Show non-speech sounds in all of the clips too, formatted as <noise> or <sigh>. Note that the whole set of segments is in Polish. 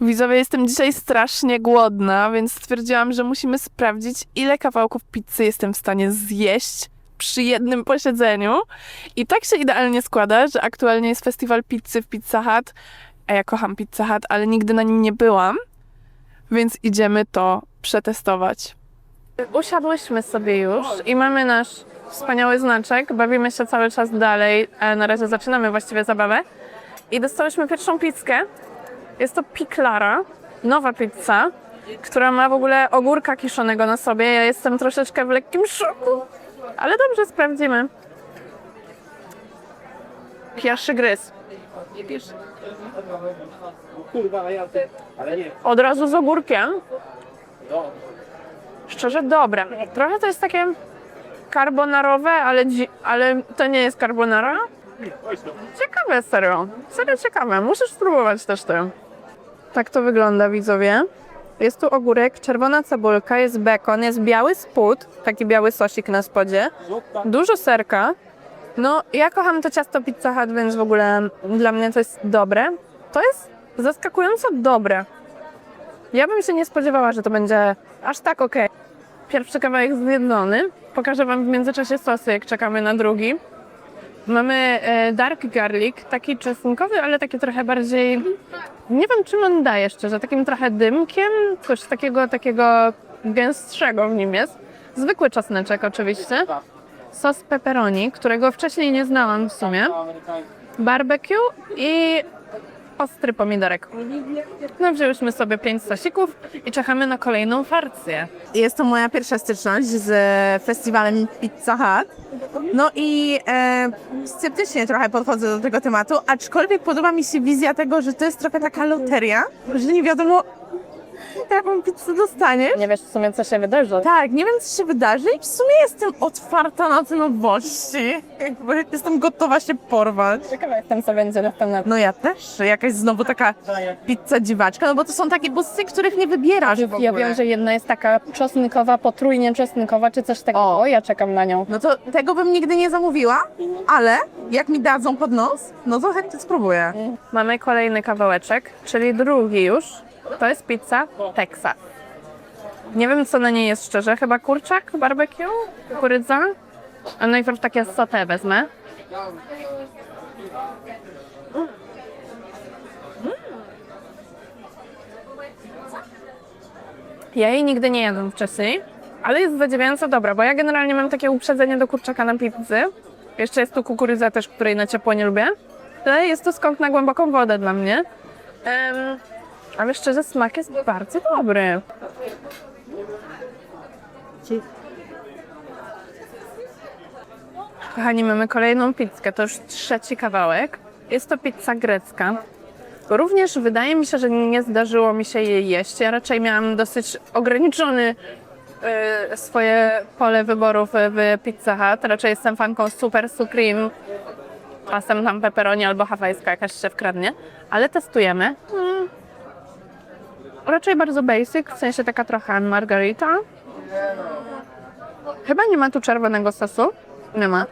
Widzowie, jestem dzisiaj strasznie głodna, więc stwierdziłam, że musimy sprawdzić, ile kawałków pizzy jestem w stanie zjeść przy jednym posiedzeniu. I tak się idealnie składa, że aktualnie jest festiwal pizzy w Pizza Hut, a ja kocham Pizza Hut, ale nigdy na nim nie byłam, więc idziemy to przetestować. Usiadłyśmy sobie już i mamy nasz wspaniały znaczek. Bawimy się cały czas dalej. Na razie zaczynamy właściwie zabawę. I dostałyśmy pierwszą pizzkę. Jest to Piclara, nowa pizza, która ma w ogóle ogórka kiszonego na sobie. Ja jestem troszeczkę w lekkim szoku, ale dobrze, sprawdzimy. Pierwszy gryz. Od razu z ogórkiem. Szczerze dobre. Trochę to jest takie carbonarowe, ale, dzi- ale to nie jest carbonara. Ciekawe, serio. Serio ciekawe. Musisz spróbować też ty. Tak to wygląda, widzowie. Jest tu ogórek, czerwona cebulka, jest bekon, jest biały spód, taki biały sosik na spodzie, dużo serka. No, ja kocham to ciasto Pizza Hut, więc w ogóle dla mnie to jest dobre. To jest zaskakująco dobre. Ja bym się nie spodziewała, że to będzie aż tak okej. Pierwszy kawałek zjedzony. Pokażę Wam w międzyczasie sosy, jak czekamy na drugi. Mamy e, dark garlic, taki czosnkowy, ale taki trochę bardziej, nie wiem czym on daje szczerze, takim trochę dymkiem, coś takiego, takiego gęstszego w nim jest. Zwykły czosneczek oczywiście. Sos pepperoni, którego wcześniej nie znałam w sumie. Barbecue i ostry pomidorek. No wzięłyśmy sobie pięć sosików i czekamy na kolejną farcję. Jest to moja pierwsza styczność z festiwalem Pizza Hut. No i e, sceptycznie trochę podchodzę do tego tematu, aczkolwiek podoba mi się wizja tego, że to jest trochę taka loteria, że nie wiadomo, jaką pizzę dostaniesz. Nie wiesz w sumie co się wydarzy. Tak, nie wiem co się wydarzy i w sumie jestem otwarta na te nowości. Jakby jestem gotowa się porwać. Ciekawa jestem co będzie następna. No ja też, jakaś znowu taka pizza dziwaczka, no bo to są takie busy, których nie wybierasz w ogóle. Ja wiem, że jedna jest taka czosnkowa, potrójnie czosnkowa, czy coś takiego. O. O, ja czekam na nią. No to tego bym nigdy nie zamówiła, ale jak mi dadzą pod nos, no to chętnie spróbuję. Mamy kolejny kawałeczek, czyli drugi już. To jest pizza Texas. Nie wiem, co na niej jest szczerze. Chyba kurczak, barbecue, kukurydza. A najpierw takie satę wezmę. Ja jej nigdy nie jadłam wcześniej, ale jest zadziwiająco dobra, bo ja generalnie mam takie uprzedzenie do kurczaka na pizzy. Jeszcze jest tu kukurydza też, której na ciepło nie lubię. Ale jest to skok na głęboką wodę dla mnie. Em, ale szczerze, smak jest bardzo dobry. Kochani, mamy kolejną pizzkę, to już trzeci kawałek. Jest to pizza grecka. Również wydaje mi się, że nie zdarzyło mi się jej jeść. Ja raczej miałam dosyć ograniczony e, swoje pole wyborów w Pizza Hut. Raczej jestem fanką Super Supreme, czasem tam pepperoni albo hawajska jakaś się wkradnie, ale testujemy. Mm. Raczej bardzo basic, w sensie taka trochę margarita. Chyba nie ma tu czerwonego sosu. Nie ma.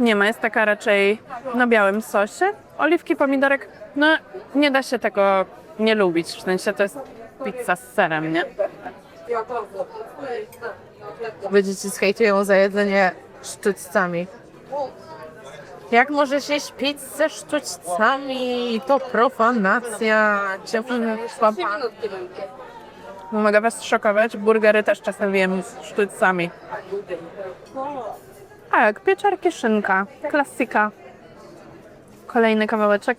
Nie ma, jest taka raczej na białym sosie. Oliwki, pomidorek, no nie da się tego nie lubić, w sensie to jest pizza z serem, nie? Ludzie ci zhejtują za jedzenie sztućcami. Jak możesz jeść pizzę sztućcami? To profanacja. Ciągle słaba. Mogę was szokować, burgery też czasem jem z sztućcami. Tak, pieczarki szynka, klasyka. Kolejny kawałeczek.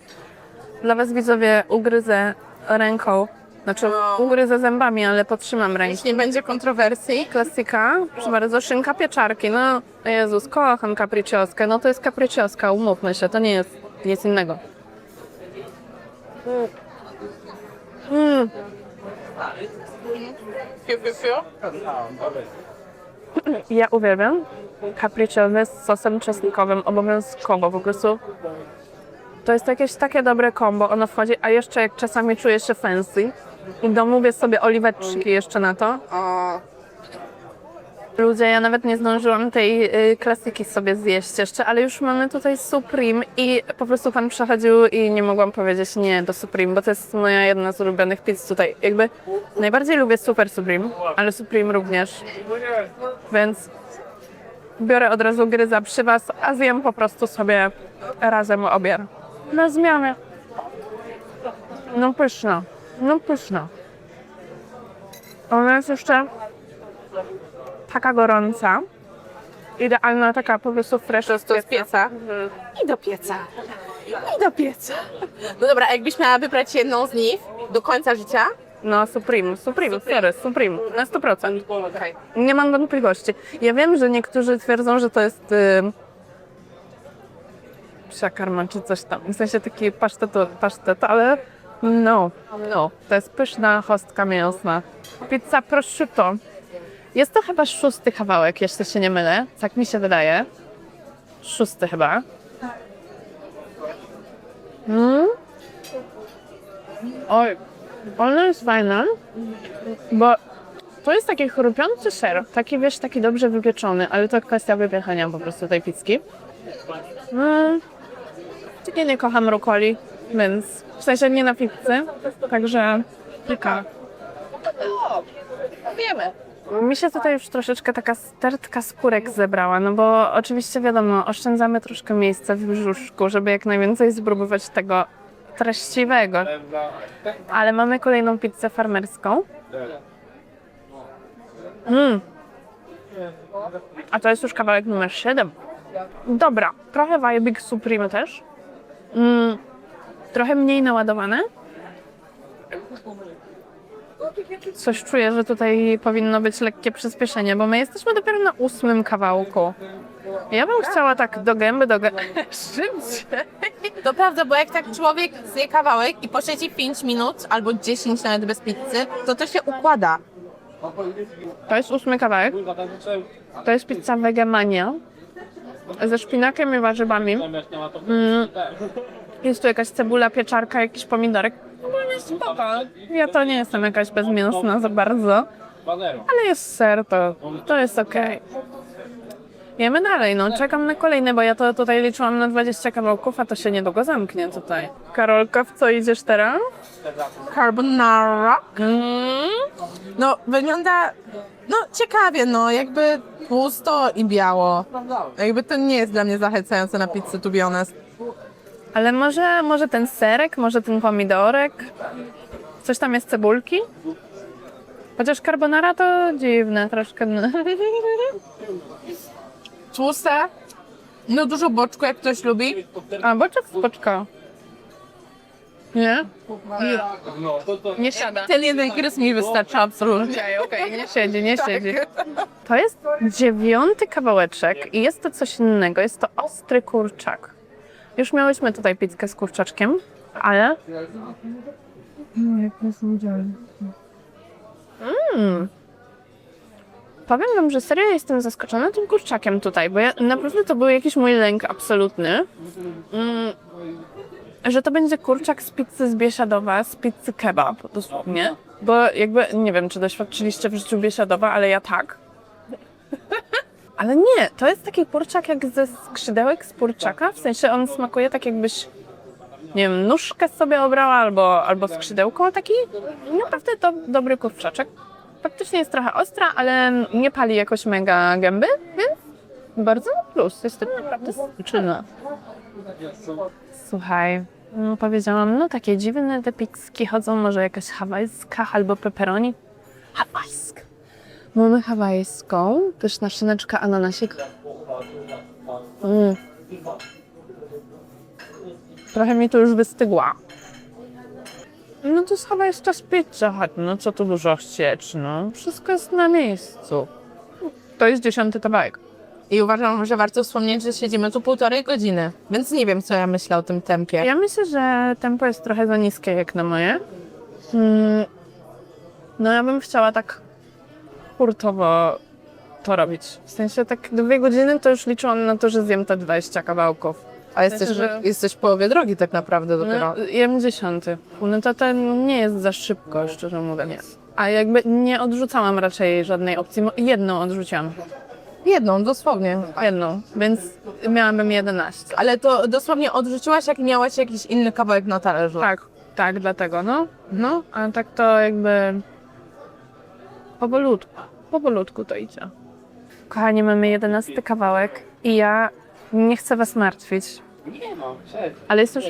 Dla was widzowie ugryzę ręką, znaczy ugryzę zębami, ale potrzymam rękę. Jeśli nie będzie kontrowersji, Klasyka, proszę bardzo, szynka pieczarki. No, Jezus, kocham kapricioskę. No to jest kapricioska, umówmy się, to nie jest nic innego. Mm. Ja uwielbiam kapriciowe z sosem czosnkowym, obowiązkowo, po prostu to jest jakieś takie dobre kombo, ono wchodzi, a jeszcze jak czasami czuję się fancy domówię sobie oliweczki jeszcze na to, Ludzie, ja nawet nie zdążyłam tej y, klasyki sobie zjeść jeszcze, ale już mamy tutaj Supreme i po prostu pan przechodził i nie mogłam powiedzieć nie do Supreme, bo to jest moja jedna z ulubionych pizz tutaj. Jakby najbardziej lubię Super Supreme, ale Supreme również, więc biorę od razu gryza przy was, a zjem po prostu sobie razem obie. Na zmianę. No pyszna, no pyszna. Ona jest jeszcze taka gorąca. Idealna taka po prostu fresh To z pieca. I do pieca. I do pieca. No dobra, a jakbyś miała wybrać jedną z nich do końca życia? No Supreme, Supreme, sorry, Supreme, na 100%. Nie mam wątpliwości. Ja wiem, że niektórzy twierdzą, że to jest y, psia karma czy coś tam. W sensie taki pasztet, pasztet, ale no, no. To jest pyszna chostka mięsna. Pizza prosciutto. Jest to chyba szósty kawałek, jeśli się nie mylę. Tak mi się wydaje. Szósty chyba. Mm. Oj, ona jest fajna, bo to jest taki chrupiący ser, taki wiesz, taki dobrze wypieczony, ale to kwestia wypiechania po prostu tej pizzki. Mm, ja nie kocham rukoli, więc w sensie nie na pizzy, także tylko. Wiemy. Mi się tutaj już troszeczkę taka stertka skórek zebrała, no bo oczywiście wiadomo, oszczędzamy troszkę miejsca w brzuszku, żeby jak najwięcej spróbować tego treściwego. Ale mamy kolejną pizzę farmerską. Mm. A to jest już kawałek numer 7. Dobra, trochę Vibic Supreme też. Mm. Trochę mniej naładowane. Coś czuję, że tutaj powinno być lekkie przyspieszenie, bo my jesteśmy dopiero na ósmym kawałku. Ja bym chciała tak do gęby, do gęby. <laughs> Szybciej. To prawda, bo jak tak człowiek zje kawałek i posiedzi 5 minut albo 10 nawet bez pizzy, to to się układa. To jest ósmy kawałek. To jest pizza Vegemania ze szpinakiem i warzywami. Mm. Jest tu jakaś cebula, pieczarka, jakiś pomidorek. Ogólnie spoko. Ja to nie jestem jakaś bezmięsna za bardzo, ale jest ser, to, to jest okej. Jemy dalej, no czekam na kolejne, bo ja to tutaj liczyłam na 20 kawałków, a to się niedługo zamknie tutaj. Karolka, w co idziesz teraz? Carbonara. Mm. No, wygląda no ciekawie, no jakby tłusto i biało. Jakby to nie jest dla mnie zachęcające na pizzę, to be honest. Ale może, może ten serek, może ten pomidorek? Coś tam jest cebulki? Chociaż carbonara to dziwne troszkę. <laughs> Tłuste, no dużo boczku, jak ktoś lubi. A, boczek z boczka. Nie? Nie siada. Ten jeden gryz mi wystarcza absolutnie. Okej, okej, nie siedzi, nie <laughs> siedzi. To jest dziewiąty kawałeczek i jest to coś innego. Jest to ostry kurczak. Już miałyśmy tutaj pizzkę z kurczaczkiem, ale... Mm. Powiem wam, że serio jestem zaskoczona tym kurczakiem tutaj, bo ja, naprawdę to był jakiś mój lęk absolutny. Mm. Że to będzie kurczak z pizzy z Biesiadowa, z pizzy kebab dosłownie. Bo jakby, nie wiem, czy doświadczyliście w życiu Biesiadowa, ale ja tak. <laughs> Ale nie, to jest taki kurczak jak ze skrzydełek z kurczaka, w sensie on smakuje tak jakbyś, nie wiem, nóżkę sobie obrała albo, albo skrzydełko, taki naprawdę do, dobry kurczaczek. Faktycznie jest trochę ostra, ale nie pali jakoś mega gęby, więc bardzo na plus, jest to naprawdę smaczne. Słuchaj, no powiedziałam, no takie dziwne te pizzki chodzą, może jakaś hawajska albo pepperoni. Hawajska. Mamy hawajską, pyszna szyneczka, ananasik. Mm. Trochę mi tu już wystygła. No to jest hawajska z pizza Hut, no co tu dużo chcieć, no. Wszystko jest na miejscu. To jest dziesiąty kawałek. I uważam, że warto wspomnieć, że siedzimy tu półtorej godziny, więc nie wiem, co ja myślę o tym tempie. Ja myślę, że tempo jest trochę za niskie jak na moje. Mm, No ja bym chciała tak hurtowo to robić. W sensie tak dwie godziny to już liczyłam na to, że zjem te 20 kawałków. A jesteś, że- jesteś w połowie drogi tak naprawdę dopiero. No, jem dziesiąty. No to ten nie jest za szybko, szczerze mówiąc. A jakby nie odrzucałam raczej żadnej opcji. Jedną odrzuciłam. Jedną, dosłownie. Jedną, więc miałabym 11. Ale to dosłownie odrzuciłaś, jak miałaś jakiś inny kawałek na talerzu. Tak, tak, dlatego, no. No, a tak to jakby powolutku, powolutku to idzie. Kochani, mamy 11 kawałek i ja nie chcę was martwić, Nie no, cześć. ale jest już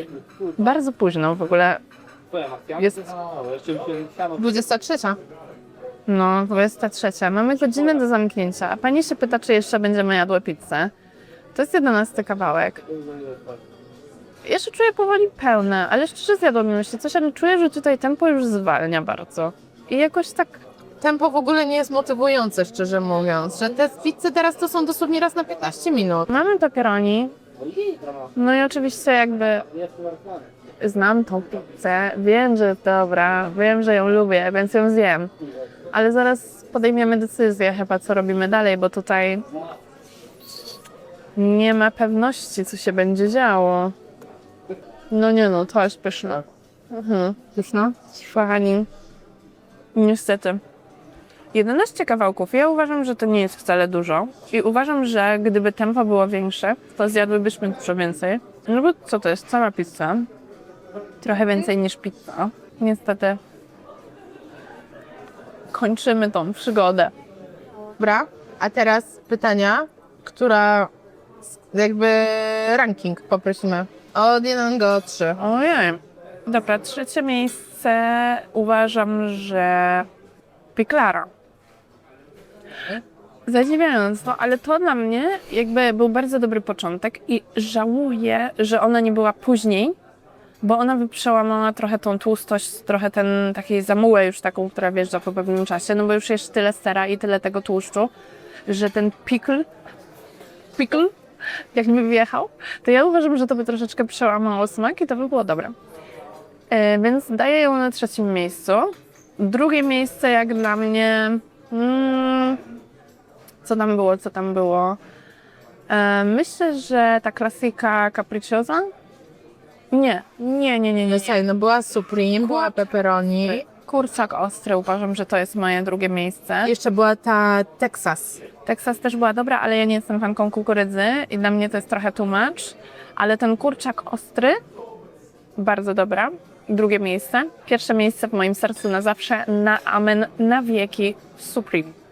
bardzo późno w ogóle. Jest- No, jeszcze mi się siano 23. No, 23. Mamy godzinę do zamknięcia, a pani się pyta, czy jeszcze będziemy jadły pizzę. To jest 11 kawałek. Ja się czuję powoli pełna, ale szczerze zjadłabym jeszcze coś, ale czuję, że tutaj tempo już zwalnia bardzo. I jakoś tak Tempo w ogóle nie jest motywujące, szczerze mówiąc. Że te pizze teraz to są dosłownie raz na 15 minut. Mamy pepperoni, no i oczywiście jakby znam tą pizzę, wiem, że jest dobra, wiem, że ją lubię, więc ją zjem. Ale zaraz podejmiemy decyzję chyba, co robimy dalej, bo tutaj nie ma pewności, co się będzie działo. No nie no, to jest pyszne. Mhm. Pyszne? Kochani, niestety. 11 kawałków. Ja uważam, że to nie jest wcale dużo. I uważam, że gdyby tempo było większe, to zjadłybyśmy dużo więcej. No bo co to jest? Cała pizza. Trochę więcej niż pizza. Niestety. Kończymy tą przygodę. Dobra, a teraz pytania, która jakby ranking poprosimy. Od 1 do 3. Ojej. Dobra, trzecie miejsce uważam, że Piklara. Zadziwiając, no ale to dla mnie jakby był bardzo dobry początek i żałuję, że ona nie była później, bo ona by przełamała trochę tą tłustość, trochę ten takiej zamułę już taką, która wjeżdża po pewnym czasie, no bo już jest tyle sera i tyle tego tłuszczu, że ten pickle, pickle, jak mi wjechał, to ja uważam, że to by troszeczkę przełamało smak i to by było dobre. E, więc daję ją na trzecim miejscu. Drugie miejsce jak dla mnie... Mm, co tam było, co tam było? E, myślę, że ta klasyka capricciosa? Nie, nie, nie, nie, nie. No nie. słuchaj, no była Supreme, była pepperoni, Kurczak ostry uważam, że to jest moje drugie miejsce. jeszcze była ta Texas. Texas też była dobra, ale ja nie jestem fanką kukurydzy i dla mnie to jest trochę too much. Ale ten kurczak ostry, bardzo dobra. Drugie miejsce. Pierwsze miejsce w moim sercu na zawsze, na amen, na wieki Supreme.